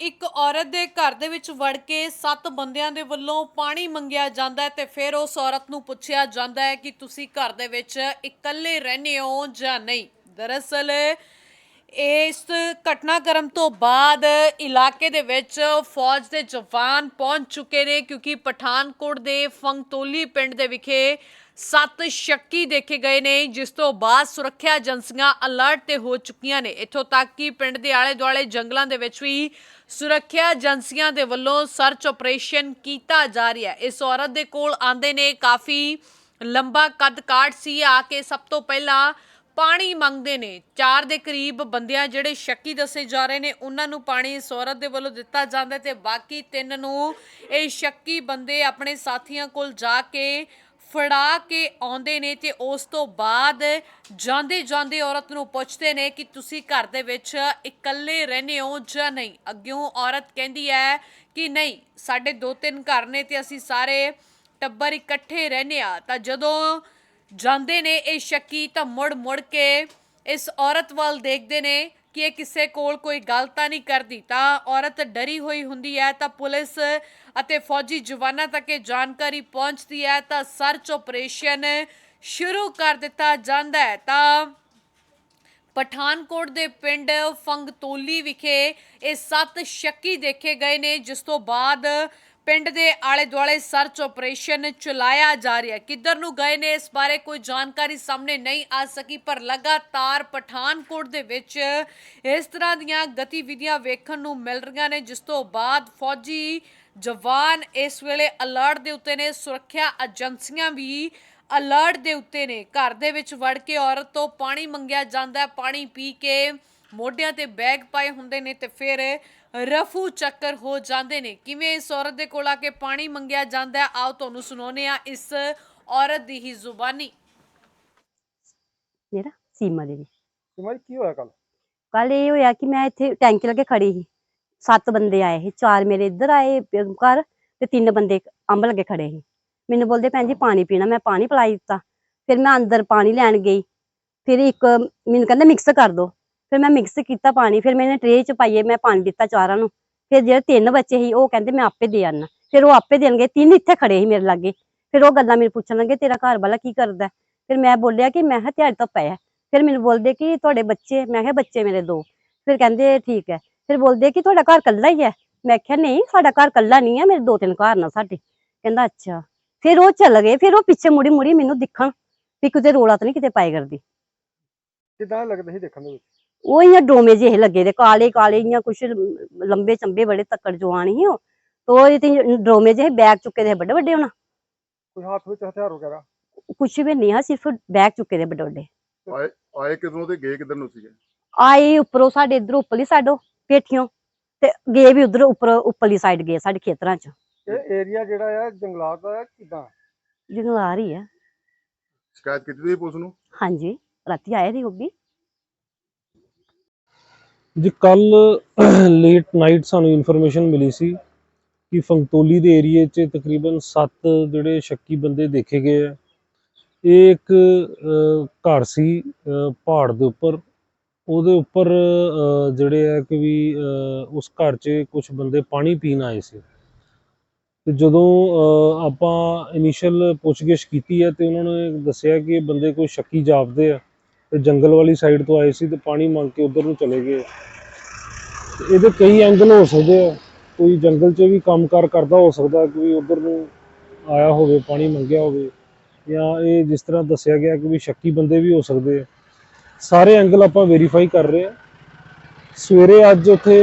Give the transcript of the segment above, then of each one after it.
ਇੱਕ ਔਰਤ ਦੇ ਘਰ ਦੇ ਵਿੱਚ ਵੜ ਕੇ ਸੱਤ ਬੰਦਿਆਂ ਦੇ ਵੱਲੋਂ ਪਾਣੀ ਮੰਗਿਆ ਜਾਂਦਾ ਹੈ ਤੇ ਫਿਰ ਉਸ ਔਰਤ ਨੂੰ ਪੁੱਛਿਆ ਜਾਂਦਾ ਹੈ ਕਿ ਤੁਸੀਂ ਘਰ ਦੇ ਵਿੱਚ ਇਕੱਲੇ ਰਹਿੰਦੇ ਹੋ ਜਾਂ ਨਹੀਂ। ਦਰਅਸਲ ਇਸ ਘਟਨਾਕ੍ਰਮ ਤੋਂ ਬਾਅਦ ਇਲਾਕੇ ਦੇ ਵਿੱਚ ਫੌਜ ਦੇ ਜਵਾਨ ਪਹੁੰਚ ਚੁੱਕੇ ਨੇ ਕਿਉਂਕਿ ਪਠਾਨਕੋਟ ਦੇ ਫੰਗਤੋਲੀ ਪਿੰਡ ਦੇ ਵਿਖੇ ਸੱਤ ਸ਼ੱਕੀ ਦੇਖੇ ਗਏ ਨੇ, ਜਿਸ ਤੋਂ ਬਾਅਦ ਸੁਰੱਖਿਆ ਏਜੰਸੀਆਂ ਅਲਰਟ ਤੇ ਹੋ ਚੁੱਕੀਆਂ ਨੇ। ਇੱਥੋਂ ਤੱਕ ਕਿ ਪਿੰਡ ਦੇ ਆਲੇ ਦੁਆਲੇ ਜੰਗਲਾਂ ਦੇ ਵਿੱਚ ਵੀ ਸੁਰੱਖਿਆ ਏਜੰਸੀਆਂ ਦੇ ਵੱਲੋਂ ਸਰਚ ਆਪਰੇਸ਼ਨ ਕੀਤਾ ਜਾ ਰਿਹਾ ਹੈ। ਇਸ ਔਰਤ ਦੇ ਕੋਲ ਆਂਦੇ ਨੇ, ਕਾਫੀ ਲੰਬਾ ਕੱਦ ਕਾਠ ਸੀ। ਆ ਕੇ ਸਭ ਤੋਂ ਪਹਿਲਾਂ ਪਾਣੀ ਮੰਗਦੇ ਨੇ। ਚਾਰ ਦੇ ਕਰੀਬ ਬੰਦਿਆਂ ਜਿਹੜੇ ਸ਼ੱਕੀ ਦੱਸੇ ਜਾ ਰਹੇ ਨੇ, ਉਹਨਾਂ ਨੂੰ ਪਾਣੀ ਇਸ ਔਰਤ ਦੇ ਵੱਲੋਂ ਦਿੱਤਾ ਜਾਂਦਾ ਹੈ ਤੇ ਬਾਕੀ ਤਿੰਨ ਨੂੰ ਇਹ ਸ਼ੱਕੀ ਬੰਦੇ ਆਪਣੇ ਸਾਥੀਆਂ ਕੋਲ ਜਾ ਕੇ ਫੜਾ ਕੇ ਆਉਂਦੇ ਨੇ ਤੇ ਉਸ ਤੋਂ ਬਾਅਦ ਜਾਂਦੇ ਜਾਂਦੇ ਔਰਤ ਨੂੰ ਪੁੱਛਦੇ ਨੇ ਕਿ ਤੁਸੀਂ ਘਰ ਦੇ ਵਿੱਚ ਇਕੱਲੇ ਰਹਿੰਦੇ ਹੋ ਜਾਂ ਨਹੀਂ? ਅੱਗਿਓਂ ਔਰਤ ਕਹਿੰਦੀ ਹੈ ਕਿ ਨਹੀਂ, ਸਾਡੇ ਦੋ ਤਿੰਨ ਘਰ ਨੇ ਤੇ ਅਸੀਂ ਸਾਰੇ ਟੱਬਰ ਇਕੱਠੇ ਰਹਿੰਦੇ ਆ ਤਾਂ ਜਦੋਂ ਜਾਂਦੇ ਨੇ ਇਹ ਸ਼ੱਕੀ ਤਾਂ ਮੁੜ ਮੁੜ ਕੇ ਇਸ ਔਰਤ ਵੱਲ ਦੇਖਦੇ ਨੇ ਕਿ ਇਹ ਕਿਸੇ ਕੋਲ ਕੋਈ ਗੱਲ ਤਾਂ ਨਹੀਂ ਕਰਦੀ। ਤਾਂ ਔਰਤ ਡਰੀ ਹੋਈ ਹੁੰਦੀ ਹੈ, ਤਾਂ ਪੁਲਿਸ ਅਤੇ ਫੌਜੀ ਜਵਾਨਾਂ ਤੱਕ ਇਹ ਜਾਣਕਾਰੀ ਪਹੁੰਚਦੀ ਹੈ। ਤਾਂ ਸਰਚ ਆਪਰੇਸ਼ਨ ਸ਼ੁਰੂ ਕਰ ਦਿੱਤਾ ਜਾਂਦਾ ਹੈ। ਤਾਂ ਪਠਾਨਕੋਟ ਦੇ ਪਿੰਡ ਫੰਗਤੋਲੀ ਵਿਖੇ ਇਹ ਸੱਤ ਸ਼ੱਕੀ ਦੇਖੇ ਗਏ ਨੇ, ਜਿਸ ਤੋਂ ਬਾਅਦ ਪਿੰਡ ਦੇ ਆਲੇ ਦੁਆਲੇ ਸਰਚ ਆਪਰੇਸ਼ਨ ਚਲਾਇਆ ਜਾ ਰਿਹਾ ਕਿੱਧਰ ਨੂੰ ਗਏ ਨੇ, ਇਸ ਬਾਰੇ ਕੋਈ ਜਾਣਕਾਰੀ ਸਾਹਮਣੇ ਨਹੀਂ ਆ ਸਕੀ, ਪਰ ਲਗਾਤਾਰ ਪਠਾਨਕੋਟ ਦੇ ਵਿੱਚ ਇਸ ਤਰ੍ਹਾਂ ਦੀਆਂ ਗਤੀਵਿਧੀਆਂ ਵੇਖਣ ਨੂੰ ਮਿਲ ਰਹੀਆਂ ਨੇ, ਜਿਸ ਤੋਂ ਬਾਅਦ ਫੌਜੀ ਜਵਾਨ ਇਸ ਵੇਲੇ ਅਲਰਟ ਦੇ ਉੱਤੇ ਨੇ, ਸੁਰੱਖਿਆ ਏਜੰਸੀਆਂ ਵੀ ਅਲਰਟ ਦੇ ਉੱਤੇ ਨੇ। ਘਰ ਦੇ ਵਿੱਚ ਵੜ ਕੇ ਔਰਤ ਤੋਂ ਪਾਣੀ ਮੰਗਿਆ ਜਾਂਦਾ ਪਾਣੀ ਪੀ ਕੇ ਮੋਢਿਆਂ ਤੇ ਬੈਗ ਪਾਏ ਹੁੰਦੇ ਨੇ ਤੇ ਫਿਰ ਰਫੂ ਚੱਕਰ ਹੋ ਜਾਂਦੇ ਨੇ। ਕਿਵੇਂ ਇਸ ਔਰਤ ਦੇ ਕੋਲ ਆ ਕੇ ਪਾਣੀ ਮੰਗਿਆ ਜਾਂਦਾ ਹੈ ਆਓ ਤੁਹਾਨੂੰ ਸੁਣਾਉਂਦੇ ਆ ਇਸ ਔਰਤ ਦੀ ਹੀ ਜ਼ੁਬਾਨੀ। ਮੇਰਾ ਸੀਮਾ ਦੇਵੀ ਸਿਮਾ ਜੀ ਕੀ ਹੋਇਆ ਕੱਲ ਕੱਲ ਇਹ ਹੋਇਆ ਕਿ ਮੈਂ ਇੱਥੇ ਟੈਂਕੀ ਲੱਗੇ ਖੜੀ ਸੀ। ਸੱਤ ਬੰਦੇ ਆਏ ਸੀ ਚਾਰ ਮੇਰੇ ਇੱਧਰ ਆਏ ਘਰ ਤੇ ਤਿੰਨ ਬੰਦੇ ਅੰਬ ਲੱਗੇ ਖੜੇ ਸੀ। ਮੈਨੂੰ ਬੋਲਦੇ ਭੈਣ ਜੀ ਪਾਣੀ ਪੀਣਾ ਮੈਂ ਪਾਣੀ ਪਿਲਾਈ ਦਿੱਤਾ। ਫਿਰ ਮੈਂ ਅੰਦਰ ਪਾਣੀ ਲੈਣ ਗਈ। ਫਿਰ ਇੱਕ ਮੈਨੂੰ ਕਹਿੰਦਾ ਮਿਕਸ ਕਰ ਦੋ। ਫਿਰ ਮੈਂ ਮਿਕਸ ਕੀਤਾ ਪਾਣੀ, ਫਿਰ ਮੈंने ਟਰੇ ਚ ਪਾਈਏ, ਮੈਂ ਪਾਣੀ ਦਿੱਤਾ ਚਾਰਾਂ ਨੂੰ। ਫਿਰ ਜਿਹੜੇ ਤਿੰਨ ਬੱਚੇ ਸੀ, ਉਹ ਕਹਿੰਦੇ ਮੈਂ ਆਪੇ ਦੇ ਆਣਾ ਫਿਰ ਉਹ ਆਪੇ ਦੇਣਗੇ, ਤਿੰਨ ਇੱਥੇ ਖੜੇ ਸੀ ਮੇਰੇ ਲਾਗੇ। ਫਿਰ ਉਹ ਗੱਲਾਂ ਮੈਨੂੰ ਪੁੱਛਣ ਲੱਗੇ, ਤੇਰਾ ਘਰ ਵਾਲਾ ਕੀ ਕਰਦਾ? ਫਿਰ ਮੈਂ ਬੋਲਿਆ ਕਿ ਮੈਂ ਕਿਹਾ ਦਿਹਾੜੀ ਤੋਂ ਪਿਆ ਫਿਰ ਮੈਨੂੰ ਬੋਲਦੇ ਕਿ ਤੁਹਾਡੇ ਬੱਚੇ, ਮੈਂ ਕਿਹਾ ਬੱਚੇ ਮੇਰੇ ਦੋ। ਫਿਰ ਕਹਿੰਦੇ ਠੀਕ ਹੈ। ਫਿਰ ਬੋਲਦੇ ਕਿ ਤੁਹਾਡਾ ਘਰ ਕੱਲਾ ਹੀ ਹੈ? ਮੈਂ ਕਿਹਾ ਨਹੀਂ, ਸਾਡਾ ਘਰ ਕੱਲਾ ਨਹੀਂ ਹੈ, ਮੇਰੇ ਦੋ ਤਿੰਨ ਘਰ ਨਾ ਸਾਡੇ। ਕਹਿੰਦਾ ਅੱਛਾ। ਫਿਰ ਉਹ ਚੱਲ ਗਏ, ਫਿਰ ਉਹ ਪਿੱਛੇ ਮੁੜੀ ਮੁੜੀ ਮੈਨੂੰ ਦਿਖਣ ਵੀ ਕਿਤੇ ਰੋਲਾ ਤਾਂ ਨਹੀਂ ਕਿਤੇ ਪਾਏ ਕਰਦੀ। ਕਿਦਾਂ ਲੱਗਦਾ ਸੀ ਦੇਖਣ ਦੇ ਵਿੱਚ? ਉਹ ਇਆਂ ਡੋਮੇ ਜਿਹੇ ਲੱਗੇ ਦੇ ਕਾਲੇ ਕਾਲੇ ਇਆਂ ਕੁਛ ਲੰਬੇ ਚੰਬੇ ਬੜੇ ਤੱਕੜ ਜਵਾਨ ਸੀ ਉਹ। ਤੋ ਇਹ ਤੇ ਡੋਮੇ ਜਿਹੇ ਬੈਗ ਚੁੱਕੇ ਦੇ ਵੱਡੇ ਵੱਡੇ ਹੋਣਾ। ਕੋਈ ਹੱਥ ਵਿੱਚ ਹਥਿਆਰ ਵਗੈਰਾ? ਕੁਛ ਵੀ ਨਹੀਂ ਆ ਸਿਰਫ ਬੈਗ ਚੁੱਕੇ ਦੇ ਵੱਡੇ ਵੱਡੇ। ਆਏ ਆਏ ਕਿਧਰੋਂ ਤੇ ਗਏ ਕਿੱਧਰ ਨੂੰ ਸੀਗੇ? ਆਏ ਉੱਪਰੋਂ ਸਾਡੇ ਇਧਰ ਉੱਪਰਲੀ ਸਾਈਡੋਂ ਪੇਠੀਆਂ ਤੇ ਗਏ ਵੀ ਉਧਰ ਉੱਪਰ ਉੱਪਰਲੀ ਸਾਈਡ ਗਏ ਸਾਡੇ ਖੇਤਰਾਂ ਚ। ਇਹ ਏਰੀਆ ਜਿਹੜਾ ਆ ਜੰਗਲਾਤ ਦਾ ਹੈ ਕਿਦਾਂ? ਜੰਗਲਾਰ ਹੀ ਆ। ਸ਼ਿਕਾਇਤ ਕੀਤੀ ਤੁਸੀਂ ਪੁਲਿਸ ਨੂੰ? ਹਾਂਜੀ ਰਾਤੀ ਆਏ ਸੀ ਉਹ ਵੀ। ਜੀ, ਕੱਲ ਲੇਟ ਨਾਈਟ ਸਾਨੂੰ ਇਨਫੋਰਮੇਸ਼ਨ ਮਿਲੀ ਸੀ ਕਿ ਫੰਗਤੋਲੀ ਦੇ ਏਰੀਏ 'ਚ ਤਕਰੀਬਨ 7 ਜਿਹੜੇ ਸ਼ੱਕੀ ਬੰਦੇ ਦੇਖੇ ਗਏ ਆ। ਇਹ ਇੱਕ ਘਰ ਸੀ ਪਹਾੜ ਦੇ ਉੱਪਰ। ਉਹਦੇ ਉੱਪਰ ਜਿਹੜੇ ਆ ਕਿ ਵੀ ਉਸ ਘਰ 'ਚ ਕੁਝ ਬੰਦੇ ਪਾਣੀ ਪੀਣ ਆਏ ਸੀ। ਤੇ ਜਦੋਂ ਆਪਾਂ ਇਨੀਸ਼ੀਅਲ ਪੁੱਛਗਿੱਛ ਕੀਤੀ ਹੈ ਤੇ ਉਹਨਾਂ ਨੇ ਦੱਸਿਆ ਕਿ ਬੰਦੇ ਕੋਈ ਸ਼ੱਕੀ ਜਾਪਦੇ ਆ। ਤੇ ਜੰਗਲ ਵਾਲੀ ਸਾਈਡ ਤੋਂ ਆਏ ਸੀ ਤੇ ਪਾਣੀ ਮੰਗ ਕੇ ਉਧਰ ਨੂੰ ਚਲੇ ਗਏ। ਇਹਦੇ ਕਈ ਐਂਗਲ ਹੋ ਸਕਦੇ ਆ। ਕੋਈ ਜੰਗਲ 'ਚ ਵੀ ਕੰਮਕਾਰ ਕਰਦਾ ਹੋ ਸਕਦਾ, ਕੋਈ ਉਧਰ ਨੂੰ ਆਇਆ ਹੋਵੇ, ਪਾਣੀ ਮੰਗਿਆ ਹੋਵੇ। ਜਾਂ ਇਹ ਜਿਸ ਤਰ੍ਹਾਂ ਦੱਸਿਆ ਗਿਆ ਕਿ ਵੀ ਸ਼ੱਕੀ ਬੰਦੇ ਵੀ ਹੋ ਸਕਦੇ ਆ। ਸਾਰੇ ਐਂਗਲ ਆਪਾਂ ਵੈਰੀਫਾਈ ਕਰ ਰਹੇ ਆ। ਸਵੇਰੇ ਅੱਜ ਉੱਥੇ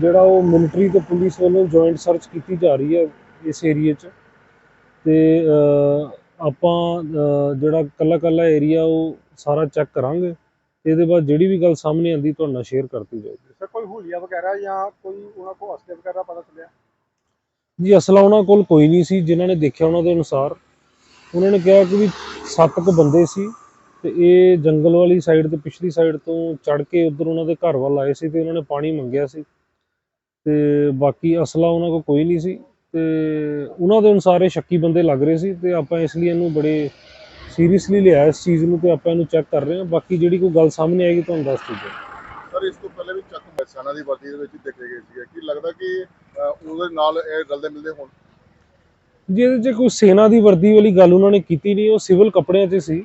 ਜਿਹੜਾ ਉਹ ਮਿਲਟਰੀ ਤੇ ਪੁਲਿਸ ਵੱਲੋਂ ਜੁਆਇੰਟ ਸਰਚ ਕੀਤੀ ਜਾ ਰਹੀ ਹੈ ਇਸ ਏਰੀਏ 'ਚ। ਤੇ ਆਪਾਂ ਜਿਹੜਾ ਕੱਲਾ ਕੱਲਾ ਏਰੀਆ ਉਹ ਸਾਰਾ ਚੈੱਕ ਕਰਾਂਗੇ। ਤੇ ਇਹਦੇ ਬਾਅਦ ਜਿਹੜੀ ਵੀ ਗੱਲ ਸਾਹਮਣੇ ਆਂਦੀ ਤੁਹਾਡੇ ਨਾਲ ਸ਼ੇਅਰ ਕਰਤੀ ਜਾਏਗੀ ਸਰ ਕੋਈ ਹੁਲੀਆ ਵਗੈਰਾ ਜਾਂ ਕੋਈ ਉਹਨਾਂ ਕੋਲ ਹਸਤੇ ਵਗੈਰਾ ਪਤਾ ਚੱਲਿਆ? ਜੀ ਅਸਲਾ ਉਹਨਾਂ ਕੋਲ ਕੋਈ ਨਹੀਂ ਸੀ ਜਿਨ੍ਹਾਂ ਨੇ ਦੇਖਿਆ ਉਹਨਾਂ ਦੇ ਅਨੁਸਾਰ। ਉਹਨਾਂ ਨੇ ਕਿਹਾ ਕਿ ਵੀ ਸੱਤ ਕੁ ਬੰਦੇ ਸੀ ਤੇ ਇਹ ਜੰਗਲ ਵਾਲੀ ਸਾਈਡ ਤੇ ਪਿਛਲੀ ਸਾਈਡ ਤੋਂ ਚੜ ਕੇ ਉਧਰ ਉਹਨਾਂ ਦੇ ਘਰ ਵੱਲ ਆਏ ਸੀ ਤੇ ਉਹਨਾਂ ਨੇ ਪਾਣੀ ਮੰਗਿਆ ਸੀ। ਤੇ ਬਾਕੀ ਅਸਲਾ ਉਹਨਾਂ ਕੋਲ ਕੋਈ ਨਹੀਂ ਸੀ। ਤੇ ਉਹਨਾਂ ਦੇ ਅਨੁਸਾਰ ਇਹ ਸ਼ੱਕੀ ਬੰਦੇ ਲੱਗ ਰਹੇ ਸੀ ਤੇ ਆਪਾਂ ਇਸ ਲਈ ਇਹਨੂੰ ਬੜੇ ਸੀਰੀਅਸਲੀ ਲਿਆ ਇਸ ਚੀਜ਼ ਨੂੰ ਤੇ ਆਪਾਂ ਇਹਨੂੰ ਚੈੱਕ ਕਰ ਰਹੇ ਹਾਂ। ਬਾਕੀ ਜਿਹੜੀ ਕੋਈ ਗੱਲ ਸਾਹਮਣੇ ਆਏਗੀ ਤੁਹਾਨੂੰ ਦੱਸ ਦਿੱਤੇ ਸਰ ਇਸ ਤੋਂ ਪਹਿਲੇ ਵੀ ਚੱਕ ਅਹ, ਸੈਨਾ ਦੀ ਵਰਦੀ ਦੇ ਵਿੱਚ ਦੇਖੇ ਗਏ ਸੀਗੇ। ਕੀ ਲੱਗਦਾ ਕਿ ਉਹਦੇ ਨਾਲ ਇਹ ਰਲਦੇ ਮਿਲਦੇ ਹੋਣ? ਜਿਹਦੇ 'ਚ ਕੋਈ ਸੈਨਾ ਦੀ ਵਰਦੀ ਵਾਲੀ ਗੱਲ ਉਹਨਾਂ ਨੇ ਕੀਤੀ ਨਹੀਂ। ਉਹ ਸਿਵਲ ਕੱਪੜਿਆਂ 'ਚ ਸੀ।